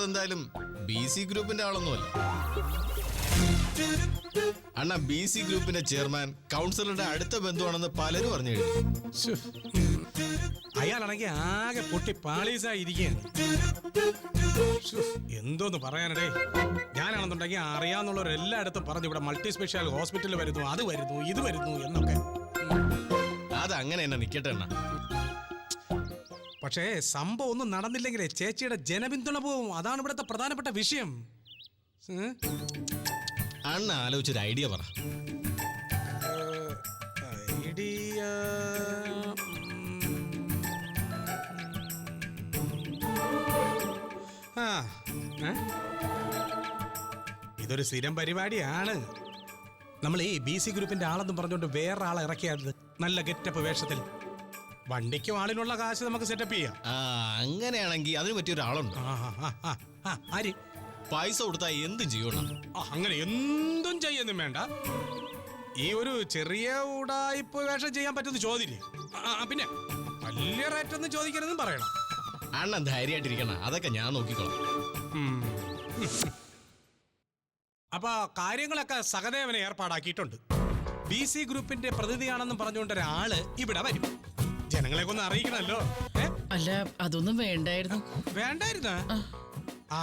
പറയുന്നത് എന്തായാലും B C ഗ്രൂപ്പിന്റെ ആളൊന്നുമല്ല. അണ്ണ ബി സി ഗ്രൂപ്പിന്റെ ചെയർമാൻ കൗൺസിലറുടെ അടുത്ത ബന്ധുവാണെന്ന് പലരും പറഞ്ഞു കഴിഞ്ഞു. അയാളാണെങ്കിൽ ആകെ പൊട്ടി പാളീസായി ഇരിക്കുകയാണ് ശ്ശോ, എന്തോന്ന് പറയാനടേ. ഞാനാണെന്നുണ്ടെങ്കിൽ അറിയാവുന്നവരെല്ലായിടത്തും പറഞ്ഞു ഇവിടെ മൾട്ടി സ്പെഷ്യാൽ ഹോസ്പിറ്റൽ വരുന്നു അത് വരുന്നു ഇത് വരുന്നു എന്നൊക്കെ. അത് അങ്ങനെ തന്നെ നിക്കട്ടെ അണ്ണ. പക്ഷേ സംഭവം ഒന്നും നടന്നില്ലെങ്കിലേ ചേച്ചിയുടെ ജനപിന്തുണ പോവും. അതാണ് ഇവിടുത്തെ പ്രധാനപ്പെട്ട വിഷയം? അണ്ണ ആലോചിച്ചൊരു ഐഡിയ പറ. ഐഡിയ. ആ ഇതൊരു സ്ഥിരം പരിപാടിയാണ്. നമ്മൾ ഈ ബി സി ഗ്രൂപ്പിന്റെ ആളെന്നും പറഞ്ഞുകൊണ്ട് വേറെ ആളെ ഇറക്കിയത് നല്ല ഗെറ്റപ്പ് വേഷത്തിൽ. വണ്ടിക്കും ആളിനുള്ള കാശ് നമുക്ക് സെറ്റപ്പ് ചെയ്യാം. ആ അങ്ങനെയാണെങ്കിൽ അതിന് പറ്റിയ ഒരാളുണ്ട്. ആ, ആ, ആ, ആ, ആ, ആര്? പൈസ കൊടുത്താൽ എന്തും ചെയ്യണം ആ, അങ്ങനെ എന്തും ചെയ്യുന്നു വേണ്ട. ഈ ഒരു ചെറിയ ഉടായ്പ വേഷം ചെയ്യാൻ പറ്റുന്ന ചോദ്യം. പിന്നെ വലിയ റേറ്റ് ഒന്നും ചോദിക്കരുതെന്നും പറയണം. അണ്ണൻ ധൈര്യമായിട്ടിരിക്കണം അതൊക്കെ ഞാൻ നോക്കിക്കോളാം. ഉം. അപ്പൊ കാര്യങ്ങളൊക്കെ സഹദേവനെ ഏർപ്പാടാക്കിയിട്ടുണ്ട്. ബി സി ഗ്രൂപ്പിന്റെ പ്രതിനിധിയാണെന്നും പറഞ്ഞുകൊണ്ട് ഒരാൾ ഇവിടെ വരും. ജനങ്ങളെ ഒന്ന് അറിയിക്കണല്ലോ. അല്ല അതൊന്നും വേണ്ടായിരുന്നു. വേണ്ടായിരുന്ന?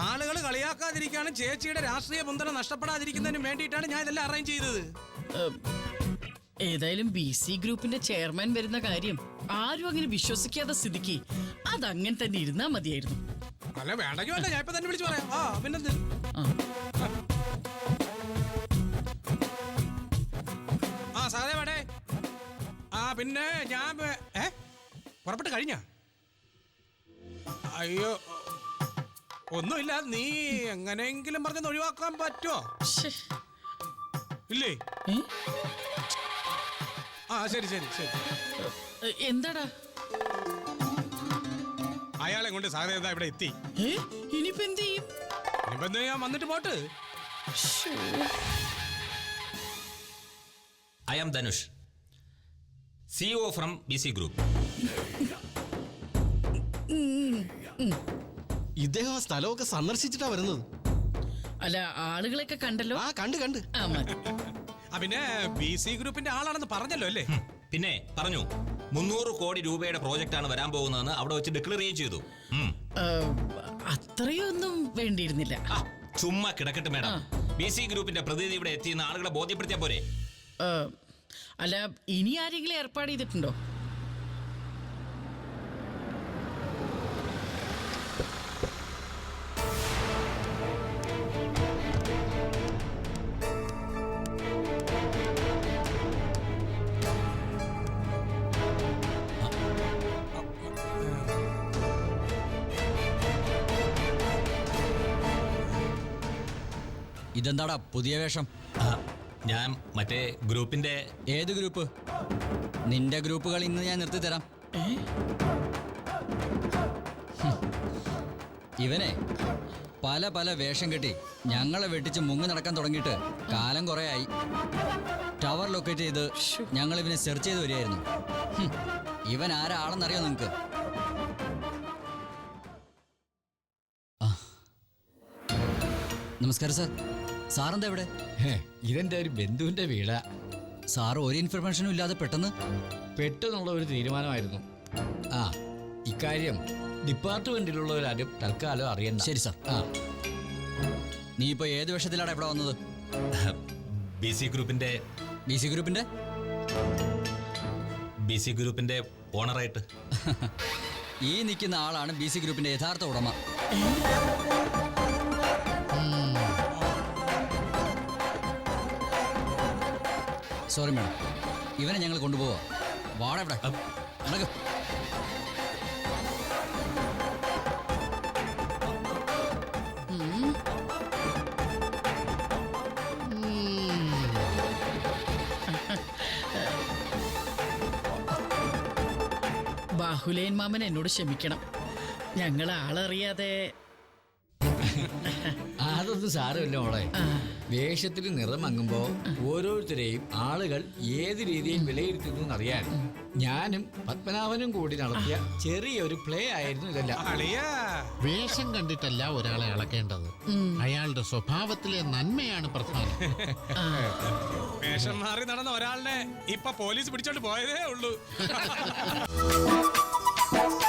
ആളുകൾ കളിയാക്കാതിരിക്കാനും ചേച്ചിയുടെ രാഷ്ട്രീയ മുന്തല നഷ്ടപ്പെടാതിരിക്കുന്നതിനും വേണ്ടിയിട്ടാണ് ഞാൻ ഇതെല്ലാം അറേഞ്ച് ചെയ്തത്. ഏതായാലും ബി സി ഗ്രൂപ്പിന്റെ ചെയർമാൻ വരുന്ന കാര്യം ആരും അങ്ങനെ വിശ്വസിക്കാത്ത സ്ഥിതിക്ക് അതങ്ങനെ തന്നെ ഇരുന്നാ മതിയായിരുന്നു. അല്ല വേണ്ടെങ്കിൽ വേണ്ട ഞാൻ ഇപ്പൊ തന്നെ വിളിച്ചു പറയാം. ആ പിന്നെന്ത് ആ. സാധേ വേടേ ആ പിന്നെ ഞാൻ പുറപ്പെട്ട് കഴിഞ്ഞ? അയ്യോ. ഒന്നുമില്ല നീ എങ്ങനെയെങ്കിലും പറഞ്ഞൊന്ന് ഒഴിവാക്കാൻ പറ്റുമോ. ഇല്ലേ? ആ ശരി ശരി ശരി. എന്താടാ? അയാളെ കൊണ്ട് സാധ്യത ഇവിടെ എത്തി. ഇനിയിപ്പോ എന്ത് ചെയ്യും? ഇനിയിപ്പോ എന്ത് ചെയ്യാൻ വന്നിട്ട് pot. I am Dhanush CEO from B C Group. ഇദ്ദേഹം ആ സ്ഥലമൊക്കെ സന്ദർശിച്ചിട്ടാ വരുന്നത്. അല്ല ആളുകളൊക്കെ കണ്ടല്ലോ? ആ കണ്ട് കണ്ട്. ആ മതി. ആ പിന്നെ ബി സി ഗ്രൂപ്പിന്റെ ആളാണെന്ന് പറഞ്ഞല്ലോ അല്ലേ? പിന്നെ പറഞ്ഞു മുന്നൂറ് കോടി രൂപയുടെ പ്രോജക്റ്റ് ആണ് വരാൻ പോകുന്നതെന്ന് അവിടെ വെച്ച് ഡിക്ലെയർ ചെയ്യുകയും ചെയ്തു ഉം. അത്രയൊന്നും വേണ്ടിയിരുന്നില്ല. ആ, ചുമ്മാ കിടക്കട്ടെ മേഡം. ബി സി ഗ്രൂപ്പിന്റെ പ്രതിനിധി ഇവിടെ എത്തിയെന്ന് ആളുകളെ ബോധ്യപ്പെടുത്തിയാ പോരെ. അല്ല ഇനി ആരെങ്കിലും ഏർപ്പാട് ചെയ്തിട്ടുണ്ടോ? ഇതെന്താടാ പുതിയ വേഷം? ഞാൻ മറ്റേ ഗ്രൂപ്പിന്റെ ഏത് ഗ്രൂപ്പ്? നിന്റെ ഗ്രൂപ്പുകൾ ഇന്ന് ഞാൻ നിർത്തി തരാം ഇവനെ പല പല വേഷം കെട്ടി ഞങ്ങളെ വെട്ടിച്ച് മുങ്ങി നടക്കാൻ തുടങ്ങിയിട്ട് കാലം കുറേ ആയി ടവർ ലൊക്കേറ്റ് ചെയ്ത് ഞങ്ങൾ ഇവനെ സെർച്ച് ചെയ്ത് വരികയായിരുന്നു. ഇവൻ ആരാണെന്ന് അറിയോ നിങ്ങൾക്ക് നമസ്കാരം സാർ. സാറെന്താ ഇവിടെ ഹേ, ഇതെന്റെ ഒരു ബന്ധുവിന്റെ വീടാ. സാർ ഒരു ഇൻഫർമേഷനും ഇല്ലാതെ പെട്ടെന്ന്? പെട്ടെന്നുള്ള ഒരു തീരുമാനമായിരുന്നു. ആ ഇക്കാര്യം ഡിപ്പാർട്ട്മെന്റിലുള്ളവരാരും തൽക്കാലം അറിയണ്ട. ശരി സാർ. ആ. നീ ഇപ്പൊ ഏത് വേഷത്തിലാണ് ഇവിടെ വന്നത്? ബി സി ഗ്രൂപ്പിന്റെ ബി സി ഗ്രൂപ്പിന്റെ? ബി സി ഗ്രൂപ്പിന്റെ ഓണറായിട്ട്. ഈ നിൽക്കുന്ന ആളാണ് ബി സി ഗ്രൂപ്പിന്റെ യഥാർത്ഥ ഉടമ. സോറി മാഡം ഇവനെ ഞങ്ങൾ കൊണ്ടുപോവാ. വാട ഇവിടെ. നടക്ക്. ബാഹുലേൻ മാമൻ എന്നോട് ക്ഷമിക്കണം. ഞങ്ങൾ ആളറിയാതെ അതൊന്നും സാരമില്ല മോളെ. വേഷത്തിന് നിറം മങ്ങുമ്പോ ഓരോരുത്തരെയും ആളുകൾ ഏത് രീതിയിൽ വിലയിരുത്തുന്നു എന്നറിയാൻ ഞാനും പത്മനാഭനും കൂടി നടത്തിയ ചെറിയൊരു പ്ലേ ആയിരുന്നു ഇതെല്ലാം. വേഷം കണ്ടിട്ടല്ല ഒരാളെ അളക്കേണ്ടത്. അയാളുടെ സ്വഭാവത്തിലെ നന്മയാണ് പ്രധാനം. വേഷം മാറി നടന്ന ഒരാളിനെ ഇപ്പൊ പോലീസ് പിടിച്ചോണ്ട് പോയതേ ഉള്ളൂ.